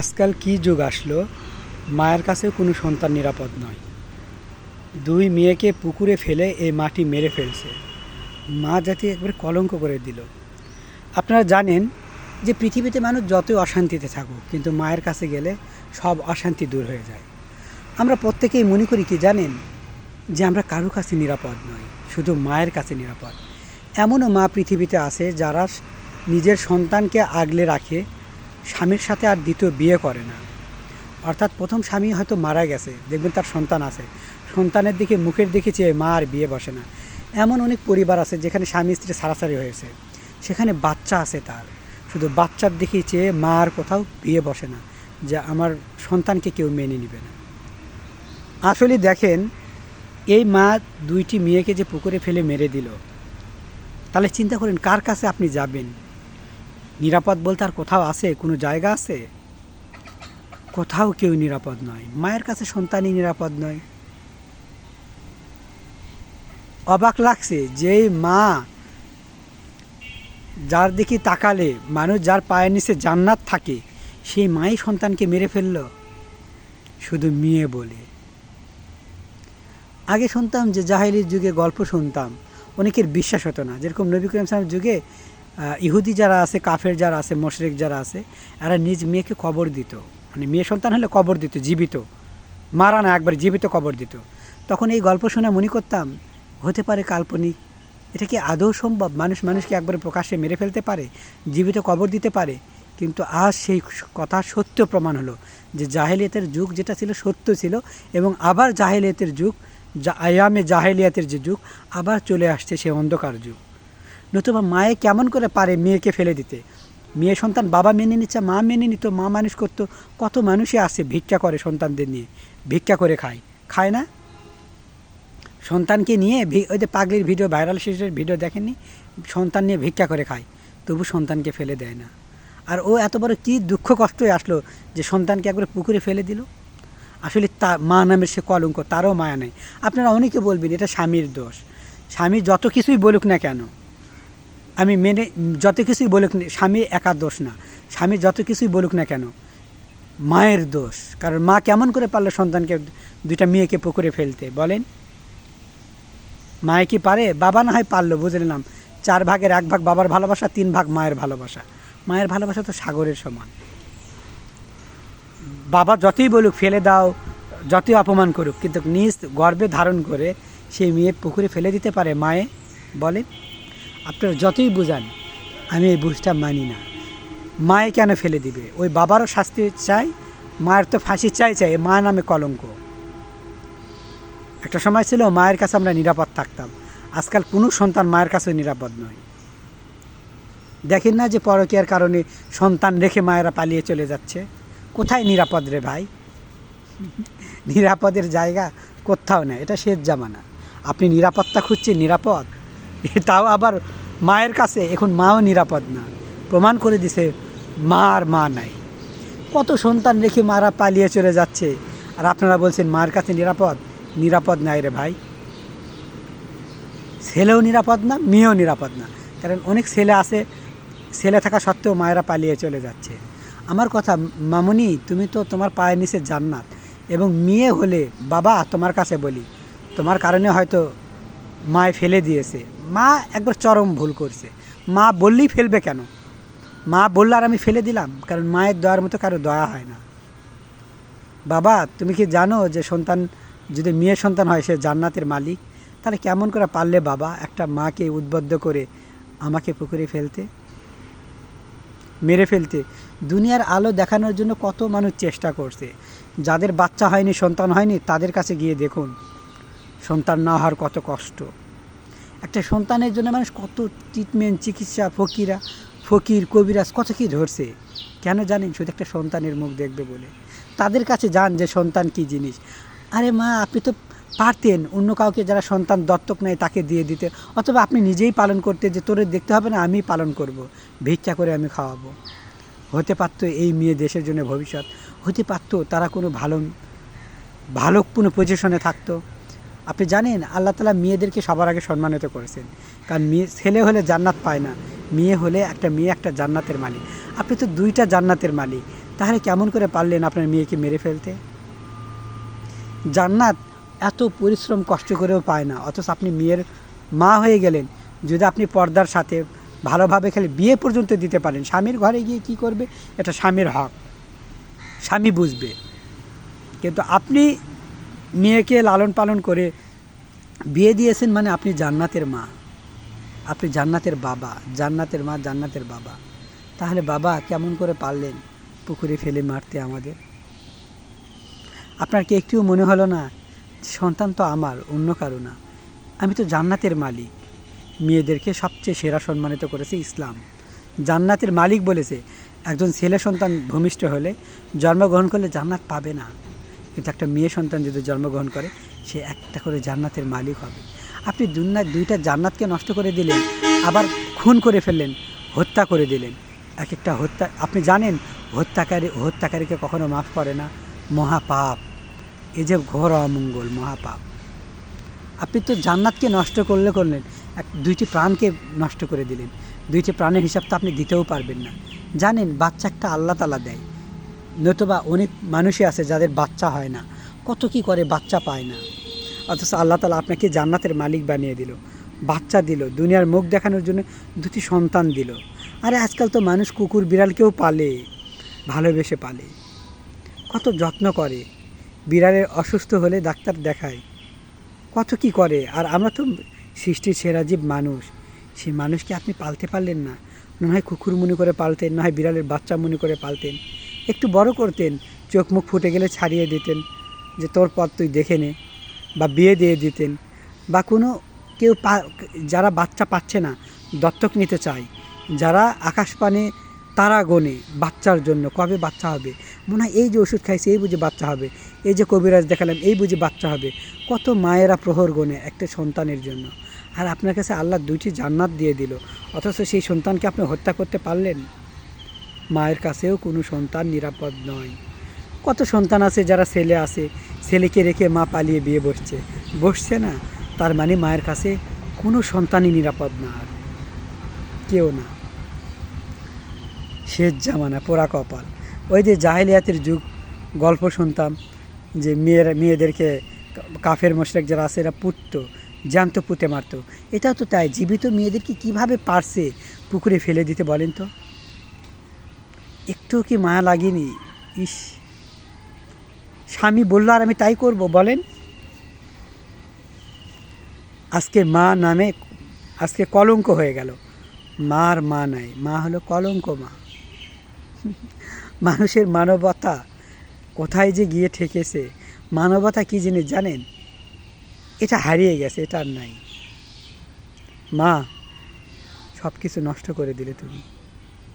আজকাল কি যুগ আসলো? মায়ের কাছে কোনো সন্তান নিরাপদ নয়। দুই মেয়েকে পুকুরে ফেলে এই মাটি মেরে ফেলছে। মা যাতে একবার কলঙ্ক করে দিল। আপনারা জানেন যে পৃথিবীতে মানুষ যতই অশান্তিতে থাকুক, কিন্তু মায়ের কাছে গেলে সব অশান্তি দূর হয়ে যায়। আমরা প্রত্যেকেই মনে করি কি জানেন? যে আমরা কারও কাছে নিরাপদ নই, শুধু মায়ের কাছে নিরাপদ। এমনও মা পৃথিবীতে আছে যারা নিজের সন্তানকে আগলে রাখে স্বামীর সাথে আর দ্বিতীয় বিয়ে করে না। অর্থাৎ প্রথম স্বামী হয়তো মারা গেছে, দেখবেন তার সন্তান আছে। সন্তানের দিকে, মুখের দিকে চেয়ে মা আর বিয়ে বসে না। এমন অনেক পরিবার আছে যেখানে স্বামী স্ত্রী সারাসারি হয়েছে। সেখানে বাচ্চা আছে তার। শুধু বাচ্চার দিকে চেয়ে মা আর কোথাও বিয়ে বসে না, যে আমার সন্তানকে কেউ মেনে নেবে না। আসলে দেখেন, এই মা দুইটি মেয়েকে যে পুকুরে ফেলে মেরে দিল, তাহলে চিন্তা করেন কার কাছে আপনি যাবেন? নিরাপদ বলতে আর কোথাও আছে? কোনো জায়গা আছে? কোথাও কেউ নিরাপদ নয়। মায়ের কাছে সন্তানই নিরাপদ নয়। অবাক লাগছে যে মা যার দিকে তাকালে, মানুষ যার পায়ের নিচে জান্নাত থাকে, সেই মাই সন্তানকে মেরে ফেলল। শুধু মেয়ে বলে। আগে শুনতাম যে জাহেলির যুগে গল্প শুনতাম। অনেকের বিশ্বাস হতো না। যেরকম নবী করিম সালামের যুগে ইহুদি যারা আছে, কাফের যারা আছে, মশরেক যারা আছে, এরা নিজ মেয়েকে কবর দিত। মানে মেয়ে সন্তান হলে কবর দিত, জীবিত। মারা না, একবার জীবিত কবর দিত। তখন এই গল্প শুনে মনে করতাম, হতে পারে কাল্পনিক, এটা কি আদৌ সম্ভব? মানুষ মানুষকে একবারে প্রকাশ্যে মেরে ফেলতে পারে, জীবিত কবর দিতে পারে, কিন্তু আজ সেই কথা সত্য প্রমাণ হলো যে জাহেলিয়াতের যুগ যেটা ছিল সত্য ছিল এবং আবার জাহেলিয়াতের যুগ আয়ামে জাহেলিয়াতের যে যুগ, আবার চলে আসছে সে অন্ধকার যুগ। নতুবা মায়ে কেমন করে পারে মেয়েকে ফেলে দিতে? মেয়ে সন্তান বাবা মেনে নিচ্ছে, মা মেনে নিত, মা মানুষ করতো, কত মানুষই আসে ভিক্ষা করে সন্তানদের নিয়ে, ভিক্ষা করে খায়। খায় না? সন্তানকে নিয়ে ওই যে পাগলির ভিডিও, ভাইরাল শেষের ভিডিও দেখেননি? সন্তান নিয়ে ভিক্ষা করে খায়, তবু সন্তানকে ফেলে দেয় না। আর ও এত বড় কী দুঃখ কষ্টই আসলো যে সন্তানকে একবারে পুকুরে ফেলে দিল। আসলে তা মা নামের সে কলঙ্ক, তারও মায়া নেই। আপনারা অনেকে বলবেন, এটা স্বামীর দোষ। স্বামী যত কিছুই বলুক না কেন আমি মেনে যত কিছুই বলুক স্বামী একার দোষ না। স্বামী যত কিছুই বলুক না কেন, মায়ের দোষ। কারণ মা কেমন করে পারল সন্তানকে দুইটা মেয়েকে পুকুরে ফেলতে? বলেন। মায়ে কি পারে? বাবা না হয় পারল বুঝে নিলাম চার ভাগের এক ভাগ বাবার ভালোবাসা, তিন ভাগ মায়ের ভালোবাসা। মায়ের ভালোবাসা তো সাগরের সমান। বাবা যতই বলুক ফেলে দাও, যতই অপমান করুক, কিন্তু নিজ গর্বে ধারণ করে সেই মেয়ে পুকুরে ফেলে দিতে পারে মায়ে? বলে আপনারা যতই বুঝান, আমি এই বুঝটা মানি না। মায়ে কেন ফেলে দিবে? ওই বাবারও শাস্তি চাই, মায়ের তো ফাঁসি চাই চাই মা নামে কলঙ্ক। একটা সময় ছিল মায়ের কাছে আমরা নিরাপদ থাকতাম। আজকাল কোনো সন্তান মায়ের কাছে নিরাপদ নয়। দেখেন না যে পরকীয়ার কারণে সন্তান রেখে মায়েরা পালিয়ে চলে যাচ্ছে? কোথায় নিরাপদ রে ভাই? নিরাপদের জায়গা কোথাও না এটা শেষ জামানা। আপনি নিরাপত্তা খুঁজছেন নিরাপদ? তাও আবার মায়ের কাছে এখন মাও নিরাপদ না। প্রমাণ করে দিছে, মা আর মা নাই। কত সন্তান রেখে মারা পালিয়ে চলে যাচ্ছে। আর আপনারা বলছেন মায়ের কাছে নিরাপদ? নিরাপদ নাই রে ভাই। ছেলেও নিরাপদ না, মেয়েও নিরাপদ না। কারণ অনেক ছেলে আছে, ছেলে থাকা সত্ত্বেও মায়েরা পালিয়ে চলে যাচ্ছে। আমার কথা, মামুনি, তুমি তো তোমার পায়ের নিচে জান্নাত। এবং মেয়ে হলে, বাবা, তোমার কাছে বলি। তোমার কারণে হয়তো মায় ফেলে দিয়েছে। মা একবার চরম ভুল করছে। মা বললেই ফেলবে কেন? মা বললে আর আমি ফেলে দিলাম, কারণ মায়ের দয়ার মতো কারও দয়া হয় না। বাবা, তুমি কি জানো যে সন্তান, যদি মেয়ে সন্তান হয় সে জান্নাতের মালিক? তাহলে কেমন করে পারলে বাবা একটা মাকে উদ্বুদ্ধ করে আমাকে পুকুরে ফেলতে? মেরে ফেলতে? দুনিয়ার আলো দেখানোর জন্য কত মানুষ চেষ্টা করছে। যাদের বাচ্চা হয়নি, সন্তান হয়নি, তাদের কাছে গিয়ে দেখুন। সন্তান না হওয়ার কত কষ্ট। একটা সন্তানের জন্য মানুষ কত ট্রিটমেন্ট চিকিৎসা, ফকিরা, ফকির, কবিরাজ, কত কী ধরছে? কেন জানেন? শুধু একটা সন্তানের মুখ দেখবে বলে। তাদের কাছে যান যে সন্তান কী জিনিস। আরে মা, আপনি তো পারতেন। অন্য কাউকে যারা সন্তান দত্তক নেয় তাকে দিয়ে দিতে। অথবা আপনি নিজেই পালন করতে যে তোরে দেখতে হবে না, আমি পালন করব। ভিক্ষা করে আমি খাওয়াবো। হতে পারতো এই মেয়ে দেশের জন্য ভবিষ্যৎ। হতে পারতো তারা কোনো ভালো ভালো কোনো পজিশনে থাকতো। আপনি জানেন, আল্লাহ তালা মেয়েদেরকে সবার আগে সম্মানিত করেছেন। কারণ মেয়ে, ছেলে হলে জান্নাত পায় না, মেয়ে হলে একটা মেয়ে একটা জান্নাতের মালিক। আপনি তো দুইটা জান্নাতের মালিক, তাহলে কেমন করে পারলেন আপনার মেয়েকে মেরে ফেলতে? জান্নাত এত পরিশ্রম, কষ্ট করেও পায় না, অথচ আপনি মেয়ের মা হয়ে গেলেন। যদি আপনি পর্দার সাথে ভালোভাবে খেলে বিয়ে পর্যন্ত দিতে পারেন, স্বামীর ঘরে গিয়ে কি করবে? এটা স্বামীর হক, স্বামী বুঝবে। কিন্তু আপনি মেয়েকে লালন পালন করে বিয়ে দিয়েছেন মানে আপনি জান্নাতের মা। আপনি জান্নাতের বাবা, জান্নাতের মা, জান্নাতের বাবা। তাহলে বাবা কেমন করে পারলেন পুকুরে ফেলে মারতে আমাদের? আপনার কি একটুও মনে হলো না, সন্তান তো আমার, অন্য কারও না। আমি তো জান্নাতের মালিক। মেয়েদেরকে সবচেয়ে সেরা সম্মানিত করেছে ইসলাম। জান্নাতের মালিক বলেছে, একজন ছেলে সন্তান ভূমিষ্ঠ হলে জন্মগ্রহণ করলে জান্নাত পাবে না। কিন্তু একটা মেয়ে সন্তান যদি জন্মগ্রহণ করে, সে একটা করে জান্নাতের মালিক হবে। আপনি দুনিয়ার দুইটা জান্নাতকে নষ্ট করে দিলেন, আবার খুন করে ফেললেন, হত্যা করে দিলেন। এক একটা হত্যা, আপনি জানেন, হত্যাকারী, হত্যাকারীকে কখনো মাফ করে না। মহাপাপ। এই যে ঘোর অমঙ্গল, মহাপাপ। আপনি তো জান্নাতকে নষ্ট করলে করলেন, এক, দুইটি প্রাণকে নষ্ট করে দিলেন। দুইটি প্রাণের হিসাব তো আপনি দিতেও পারবেন না। জানেন, বাচ্চা একটা আল্লাহ তালা দেয়। নতুবা অনেক মানুষই আছে যাদের বাচ্চা হয় না। কত কি করে বাচ্চা পায় না। অথচ আল্লাহ তালা আপনাকে জান্নাতের মালিক বানিয়ে দিল। বাচ্চা দিল, দুনিয়ার মুখ দেখানোর জন্য দুটি সন্তান দিল। আরে আজকাল তো মানুষ কুকুর, বিড়ালকেও পালে, ভালোবেসে পালে। কত যত্ন করে। বিড়ালের অসুস্থ হলে ডাক্তার দেখায়। কত কি করে। আর আমরা তো সৃষ্টির সেরা জীব মানুষ। সেই মানুষকে আপনি পালতে পারলেন না। না হয় কুকুর মনে করে পালতেন না হয় বিড়ালের বাচ্চা মনে করে পালতেন। একটু বড় করতেন, চোখ মুখ ফুটে গেলে ছাড়িয়ে দিতেন যে তোর পথ তুই দেখে নে বা বিয়ে দিয়ে দিতেন বা কোনো কেউ পা, যারা বাচ্চা পাচ্ছে না, দত্তক নিতে চায়, যারা আকাশপানে তারা গোনে বাচ্চার জন্য, কবে বাচ্চা হবে? মনে হয় এই যে ওষুধ খাইছে, এই বুঝে বাচ্চা হবে। এই যে কবিরাজ দেখালাম, এই বুঝে বাচ্চা হবে। কত মায়েরা প্রহর গোনে একটা সন্তানের জন্য। আর আপনার কাছে আল্লাহ দুইটি জান্নাত দিয়ে দিল, অথচ সেই সন্তানকে আপনি হত্যা করতে পারলেন? মায়ের কাছেও কোনো সন্তান নিরাপদ নয়। কত সন্তান আছে যারা ছেলে আছে, ছেলেকে রেখে মা পালিয়ে বিয়ে বসছে। বসছে না, তার মানে মায়ের কাছে কোনো সন্তানই নিরাপদ না আর। কেউ না। শেষ জামানা, পোড়া কপাল। ওই যে জাহেলিয়াতের যুগ, গল্প শুনতাম যে মেয়েরা, মেয়েদেরকে কাফের মোশরেক যারা আছে এরা পুততো, জ্যান্ত পুঁতে মারতো। এটাও তো তাই, জীবিত মেয়েদেরকে কীভাবে পারছে পুকুরে ফেলে দিতে বলেন তো? একটুও কি মায়া লাগেনি? ইস। স্বামী বলল, আর আমি তাই করব, বলেন। আজকে মা নামে, আজকে কলঙ্ক হয়ে গেল। মার মা নাই, মা হলো কলঙ্ক মা। মানুষের মানবতা কোথায় যে গিয়ে ঠেকেছে, মানবতা কী জিনিস জানেন? এটা হারিয়ে গেছে, এটা আর নাই। মা সব কিছু নষ্ট করে দিলে তুমি।